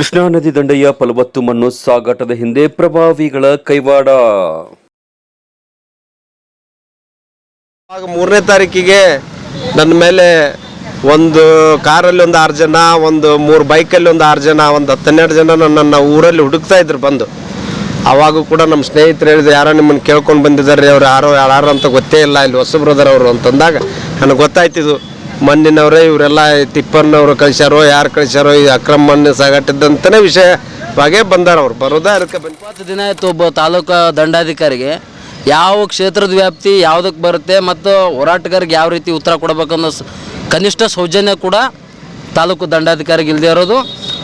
ಕೃಷ್ಣಾ ನದಿ ದಂಡೆಯ ಫಲವತ್ತು ಮಣ್ಣು ಸಾಗಾಟದ ಹಿಂದೆ ಪ್ರಭಾವಿಗಳ ಕೈವಾಡ. ಮೂರನೇ ತಾರೀಕಿಗೆ ನನ್ನ ಮೇಲೆ ಒಂದು ಕಾರಲ್ಲಿ ಒಂದು ಆರು ಜನ ಒಂದು ಮೂರು ಬೈಕಲ್ಲಿ ಒಂದು ಆರು ಜನ ಒಂದು ಹತ್ತೆರಡು ಜನ ನನ್ನ ಊರಲ್ಲಿ ಹುಡುಕ್ತಾ ಇದ್ರು ಬಂದು. ಆವಾಗೂ ಕೂಡ ನಮ್ಮ ಸ್ನೇಹಿತರು ಹೇಳಿದ್ರು, ಯಾರೋ ನಿಮ್ಮನ್ನು ಕೇಳ್ಕೊಂಡು ಬಂದಿದ್ದಾರೆ, ಅವ್ರು ಯಾರೋ ಯಾರು ಅಂತ ಗೊತ್ತೇ ಇಲ್ಲ, ಇಲ್ಲಿ ಹೊಸಬ್ರದರ್ ಅವರು ಅಂತಂದಾಗ ನನಗೆ ಗೊತ್ತಾಯ್ತಿದ್ದು ಮಣ್ಣಿನವರೇ ಇವರೆಲ್ಲ ತಿಪ್ಪನ್ನವ್ರು ಕಳಿಸ್ಯಾರೋ, ಯಾರು ಕಳಿಸ್ಯಾರೋ, ಈ ಅಕ್ರಮ ಮಣ್ಣು ಸಾಗಾಟದಂತನೇ ವಿಷಯವಾಗೇ ಬಂದಾರ ಅವ್ರು. ಬರೋದಾ ಅದಕ್ಕೆ ಇಪ್ಪತ್ತು ದಿನ ಆಯಿತು ಒಬ್ಬ ತಾಲೂಕು ದಂಡಾಧಿಕಾರಿಗೆ. ಯಾವ ಕ್ಷೇತ್ರದ ವ್ಯಾಪ್ತಿ ಯಾವುದಕ್ಕೆ ಬರುತ್ತೆ ಮತ್ತು ಹೋರಾಟಗಾರಿಗೆ ಯಾವ ರೀತಿ ಉತ್ತರ ಕೊಡಬೇಕನ್ನೋ ಕನಿಷ್ಠ ಸೌಜನ್ಯ ಕೂಡ ತಾಲೂಕು ದಂಡಾಧಿಕಾರಿಗೆ ಇಲ್ಲದೆ ಇರೋದು.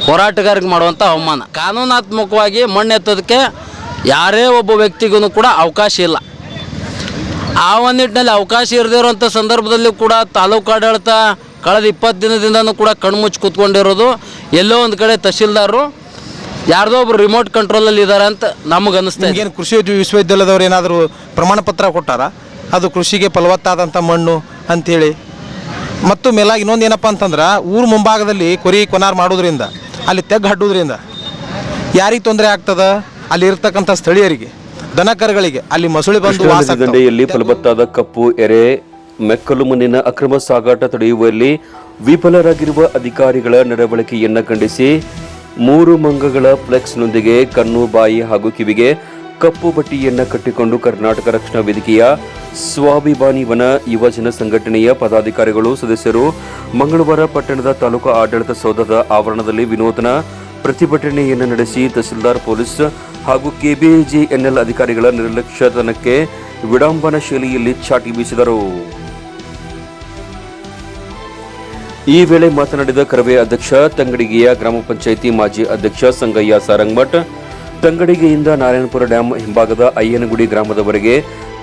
ಹೋರಾಟಗಾರಿಗೆ ಮಾಡುವಂಥ ಅವಮಾನ. ಕಾನೂನಾತ್ಮಕವಾಗಿ ಮಣ್ಣು ಎತ್ತೋದಕ್ಕೆ ಯಾರೇ ಒಬ್ಬ ವ್ಯಕ್ತಿಗೂ ಕೂಡ ಅವಕಾಶ ಇಲ್ಲ. ಆ ಒಂದು ನಿಟ್ಟಿನಲ್ಲಿ ಅವಕಾಶ ಇರದೇ ಇರುವಂಥ ಸಂದರ್ಭದಲ್ಲಿ ಕೂಡ ತಾಲೂಕು ಆಡಳಿತ ಕಳೆದ ಇಪ್ಪತ್ತು ದಿನದಿಂದನೂ ಕೂಡ ಕಣ್ಮುಚ್ಚಿ ಕೂತ್ಕೊಂಡಿರೋದು. ಎಲ್ಲೋ ಒಂದು ಕಡೆ ತಹಶೀಲ್ದಾರರು ಯಾರ್ದೋ ಒಬ್ರು ರಿಮೋಟ್ ಕಂಟ್ರೋಲಲ್ಲಿ ಇದ್ದಾರೆ ಅಂತ ನಮಗೆ ಅನಿಸ್ತಾ ಇದೆ. ಈಗೇನು ಕೃಷಿ ವಿದ್ಯ- ವಿಶ್ವವಿದ್ಯಾಲಯದವ್ರು ಏನಾದರೂ ಪ್ರಮಾಣ ಪತ್ರ ಕೊಟ್ಟಾರ? ಅದು ಕೃಷಿಗೆ ಫಲವತ್ತಾದಂಥ ಮಣ್ಣು ಅಂಥೇಳಿ ಮತ್ತು ಮೇಲಾಗಿ ಇನ್ನೊಂದು ಏನಪ್ಪ ಅಂತಂದ್ರೆ, ಊರು ಮುಂಭಾಗದಲ್ಲಿ ಕೊರಿ ಕೊನಾರ್ ಮಾಡೋದ್ರಿಂದ, ಅಲ್ಲಿ ತೆಗ್ ಹಡ್ಡೋದ್ರಿಂದ, ಯಾರಿಗೆ ತೊಂದರೆ ಆಗ್ತದ? ಅಲ್ಲಿ ಇರ್ತಕ್ಕಂಥ ಸ್ಥಳೀಯರಿಗೆ. ದನಕರುಗಳಿಗೆ ಅಲ್ಲಿ ಮೊಸಳೆ ಬಂದು ವಾಸ ದಂಡೆಯಲ್ಲಿ ಫಲವತ್ತಾದ ಕಪ್ಪು ಎರೆ ಮೆಕ್ಕಲು ಮಣ್ಣಿನ ಅಕ್ರಮ ಸಾಗಾಟ ತಡೆಯುವಲ್ಲಿ ವಿಫಲರಾಗಿರುವ ಅಧಿಕಾರಿಗಳ ನಡವಳಿಕೆಯನ್ನ ಖಂಡಿಸಿ ಮೂರು ಮಂಗಗಳ ಫ್ಲೆಕ್ಸ್ನೊಂದಿಗೆ ಕಣ್ಣು ಬಾಯಿ ಹಾಗೂ ಕಿವಿಗೆ ಕಪ್ಪು ಬಟ್ಟಿಯನ್ನ ಕಟ್ಟಿಕೊಂಡು ಕರ್ನಾಟಕ ರಕ್ಷಣಾ ವೇದಿಕೆಯ ಸ್ವಾಭಿಮಾನಿ ವನ ಯುವಜನ ಸಂಘಟನೆಯ ಪದಾಧಿಕಾರಿಗಳು ಸದಸ್ಯರು ಮಂಗಳವಾರ ಪಟ್ಟಣದ ತಾಲೂಕು ಆಡಳಿತ ಸೌಧದ ಆವರಣದಲ್ಲಿ ವಿನೂತನ ಪ್ರತಿಭಟನೆಯನ್ನು ನಡೆಸಿ ತಹಸೀಲ್ದಾರ್ ಪೊಲೀಸ್ ಹಾಗೂ ಕೆಬಿಜಿಎನ್ಎಲ್ ಅಧಿಕಾರಿಗಳ ನಿರ್ಲಕ್ಷ್ಯತನಕ್ಕೆ ವಿಡಂಬನ ಶೈಲಿಯಲ್ಲಿ ಚಾಟಿ ಬೀಸಿದರು. ಈ ವೇಳೆ ಮಾತನಾಡಿದ ಕರವೇ ಅಧ್ಯಕ್ಷ, ತಂಗಡಿಗೆಯ ಗ್ರಾಮ ಪಂಚಾಯಿತಿ ಮಾಜಿ ಅಧ್ಯಕ್ಷ ಸಂಗಯ್ಯ ಸಾರಂಗಮಠ್, ತಂಗಡಿಗೆಯಿಂದ ನಾರಾಯಣಪುರ ಡ್ಯಾಂ ಹಿಂಭಾಗದ ಅಯ್ಯನಗುಡಿ ಗ್ರಾಮದವರೆಗೆ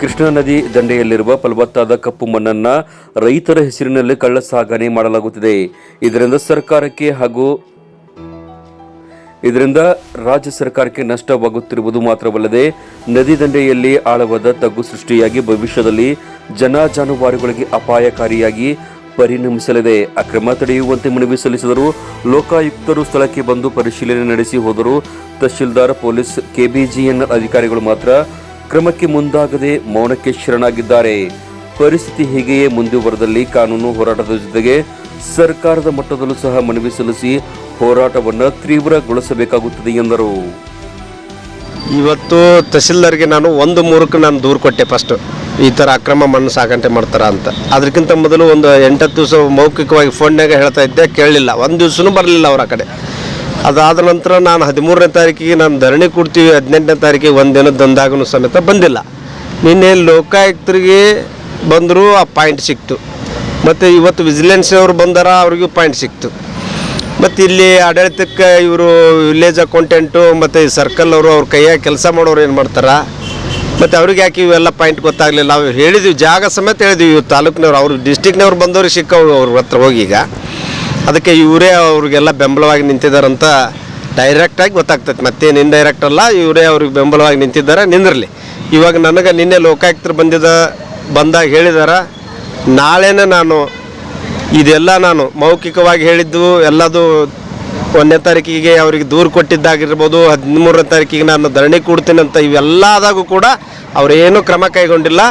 ಕೃಷ್ಣಾ ನದಿ ದಂಡೆಯಲ್ಲಿರುವ ಫಲವತ್ತಾದ ಕಪ್ಪು ಮಣ್ಣನ್ನು ರೈತರ ಹೆಸರಿನಲ್ಲಿ ಕಳ್ಳ ಸಾಗಣೆ ಮಾಡಲಾಗುತ್ತಿದೆ. ಇದರಿಂದ ಸರ್ಕಾರಕ್ಕೆ ಹಾಗೂ ಇದರಿಂದ ರಾಜ್ಯ ಸರ್ಕಾರಕ್ಕೆ ನಷ್ಟವಾಗುತ್ತಿರುವುದು ಮಾತ್ರವಲ್ಲದೆ ನದಿ ದಂಡೆಯಲ್ಲಿ ಆಳವಾದ ತಗ್ಗು ಸೃಷ್ಟಿಯಾಗಿ ಭವಿಷ್ಯದಲ್ಲಿ ಜನ ಜಾನುವಾರುಗಳಿಗೆ ಅಪಾಯಕಾರಿಯಾಗಿ ಪರಿಣಮಿಸಲಿದೆ. ಅಕ್ರಮ ತಡೆಯುವಂತೆ ಮನವಿ ಸಲ್ಲಿಸಿದರು ಲೋಕಾಯುಕ್ತರು ಸ್ಥಳಕ್ಕೆ ಬಂದು ಪರಿಶೀಲನೆ ನಡೆಸಿ ಹೋದರು ತಹಶೀಲ್ದಾರ್, ಪೊಲೀಸ್ ಕೆಬಿಜಿಎನ್ ಅಧಿಕಾರಿಗಳು ಮಾತ್ರ ಕ್ರಮಕ್ಕೆ ಮುಂದಾಗದೆ ಮೌನಕ್ಕೆ ಶರಣಾಗಿದ್ದಾರೆ. ಪರಿಸ್ಥಿತಿ ಹೀಗೆಯೇ ಮುಂದುವರೆದಲ್ಲಿ ಕಾನೂನು ಹೋರಾಟದ ಜೊತೆಗೆ ಸರ್ಕಾರದ ಮಟ್ಟದಲ್ಲೂ ಸಹ ಮನವಿ ಸಲ್ಲಿಸಿ ಹೋರಾಟವನ್ನು ತೀವ್ರಗೊಳಿಸಬೇಕಾಗುತ್ತದೆ ಎಂದರು. ಇವತ್ತು ತಹಸೀಲ್ದಾರ್ಗೆ ನಾನು ಒಂದು ಮೂರಕ್ಕೆ ನಾನು ದೂರು ಕೊಟ್ಟೆ ಫಸ್ಟು ಈ ಥರ ಅಕ್ರಮ ಮಣ್ಣು ಸಾಗಾಣಿಕೆ ಮಾಡ್ತಾರ ಅಂತ. ಅದಕ್ಕಿಂತ ಮೊದಲು ಒಂದು ಎಂಟತ್ತು ದಿವಸ ಮೌಖಿಕವಾಗಿ ಫೋನ್ನಾಗ ಹೇಳ್ತಾ ಇದ್ದೆ, ಕೇಳಲಿಲ್ಲ. ಒಂದು ದಿವ್ಸನೂ ಬರಲಿಲ್ಲ ಅವ್ರ ಕಡೆ. ಅದಾದ ನಂತರ ನಾನು ಹದಿಮೂರನೇ ತಾರೀಕಿಗೆ ನಾನು ಧರಣಿ ಕೊಡ್ತೀವಿ, ಹದಿನೆಂಟನೇ ತಾರೀಕಿಗೆ ಒಂದು ದಿನದೊಂದಾಗೂ ಸಮೇತ ಬಂದಿಲ್ಲ. ನಿನ್ನೆ ಲೋಕಾಯುಕ್ತರಿಗೆ ಬಂದರೂ, ಆ ಪಾಯಿಂಟ್ ಸಿಕ್ತು. ಮತ್ತು ಇವತ್ತು ವಿಜಿಲೆನ್ಸ್ ಅವರು ಬಂದಾರ, ಅವ್ರಿಗೂ ಪಾಯಿಂಟ್ ಸಿಕ್ತು. ಮತ್ತು ಇಲ್ಲಿ ಆಡಳಿತಕ್ಕೆ ಇವರು ವಿಲೇಜ್ ಅಕೌಂಟೆಂಟು ಮತ್ತು ಸರ್ಕಲ್ ಅವರು, ಅವ್ರ ಕೈಯಾಗ ಕೆಲಸ ಮಾಡೋರು ಏನು ಮಾಡ್ತಾರೆ? ಮತ್ತು ಅವ್ರಿಗೆ ಯಾಕೆ ಇವೆಲ್ಲ ಪಾಯಿಂಟ್ ಗೊತ್ತಾಗಲಿಲ್ಲ? ನಾವು ಹೇಳಿದ್ವಿ, ಜಾಗ ಸಮೇತ ಹೇಳಿದ್ವಿ ಇವ್ರು ತಾಲೂಕಿನವ್ರು, ಅವ್ರು ಡಿಸ್ಟಿಕ್ನವ್ರು ಬಂದವ್ರಿಗೆ ಸಿಕ್ಕವು ಅವ್ರ ಹತ್ರ ಹೋಗಿ ಈಗ. ಅದಕ್ಕೆ ಇವರೇ ಅವ್ರಿಗೆಲ್ಲ ಬೆಂಬಲವಾಗಿ ನಿಂತಿದ್ದಾರಂತ ಡೈರೆಕ್ಟಾಗಿ ಗೊತ್ತಾಗ್ತೈತೆ. ಮತ್ತೇನು ಇಂಡೈರೆಕ್ಟ್ ಅಲ್ಲ, ಇವರೇ ಅವ್ರಿಗೆ ಬೆಂಬಲವಾಗಿ ನಿಂತಿದ್ದಾರೆ, ನಿಂದಿರಲಿ. ಇವಾಗ ನನಗೆ ನಿನ್ನೆ ಲೋಕಾಯುಕ್ತರು ಬಂದಿದ್ದ ಬಂದಾಗ ಹೇಳಿದಾರ, ನಾಳೆನೇ ನಾನು ಇದೆಲ್ಲ ನಾನು ಮೌಖಿಕವಾಗಿ ಹೇಳಿದ್ದು ಎಲ್ಲದು ಒಂದನೇ ತಾರೀಕಿಗೆ ಅವರಿಗೆ ದೂರು ಕೊಟ್ಟಿದ್ದಾಗಿರ್ಬೋದು, ಹದಿಮೂರನೇ ತಾರೀಕಿಗೆ ನಾನು ಧರಣಿ ಕೊಡ್ತೀನಿ ಅಂತ ಇವೆಲ್ಲ ಆದಾಗೂ ಕೂಡ ಅವರೇನು ಕ್ರಮ ಕೈಗೊಂಡಿಲ್ಲ.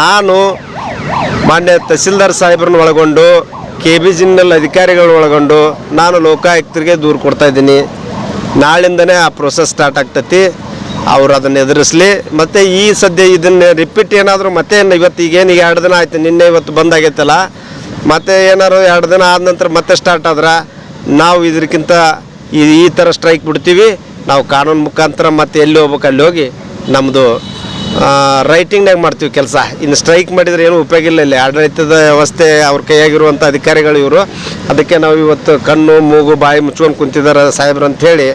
ನಾನು ಮಾನ್ಯ ತಹಸೀಲ್ದಾರ್ ಸಾಹೇಬ್ರನ್ನ ಒಳಗೊಂಡು ಕೆ ಬಿ ಜಿನ್ನಲ್ಲಿ ಅಧಿಕಾರಿಗಳನ್ನ ಒಳಗೊಂಡು ನಾನು ಲೋಕಾಯುಕ್ತರಿಗೆ ದೂರು ಕೊಡ್ತಾ ಇದ್ದೀನಿ. ನಾಳಿಂದನೇ ಆ ಪ್ರೊಸೆಸ್ ಸ್ಟಾರ್ಟ್ ಆಗ್ತೈತಿ. ಅವ್ರು ಅದನ್ನು ಎದುರಿಸಲಿ. ಮತ್ತು ಈ ಸದ್ಯ ಇದನ್ನು ರಿಪೀಟ್ ಏನಾದರೂ ಮತ್ತೆ ಇವತ್ತು ಈಗೇನು ಈಗ ಎರಡು ದಿನ ಆಯ್ತು, ನಿನ್ನೆ ಇವತ್ತು ಬಂದಾಗೈತಲ್ಲ ಮತ್ತೆ ಏನಾರು ಎರಡು ದಿನ ಆದ ನಂತರ ಮತ್ತೆ ಸ್ಟಾರ್ಟ್ ಆದ್ರೆ ನಾವು ಇದಕ್ಕಿಂತ ಈ ಈ ಥರ ಸ್ಟ್ರೈಕ್ ಬಿಡ್ತೀವಿ. ನಾವು ಕಾನೂನು ಮುಖಾಂತರ ಮತ್ತೆ ಎಲ್ಲಿ ಹೋಗ್ಬೇಕು ಅಲ್ಲಿ ಹೋಗಿ ನಮ್ಮದು ರೈಟಿಂಗ್ನಾಗ ಮಾಡ್ತೀವಿ ಕೆಲಸ. ಇನ್ನು ಸ್ಟ್ರೈಕ್ ಮಾಡಿದರೆ ಏನು ಉಪಯೋಗ ಇಲ್ಲ ಇಲ್ಲಿ. ಆಡಳಿತದ ವ್ಯವಸ್ಥೆ ಅವ್ರ ಕೈಯಾಗಿರುವಂಥ ಅಧಿಕಾರಿಗಳು ಇವರು. ಅದಕ್ಕೆ ನಾವು ಇವತ್ತು ಕಣ್ಣು, ಮೂಗು, ಬಾಯಿ ಮುಚ್ಕೊಂಡು ಕುಂತಿದ್ದಾರೆ ಸಾಹೇಬ್ರು ಅಂಥೇಳಿ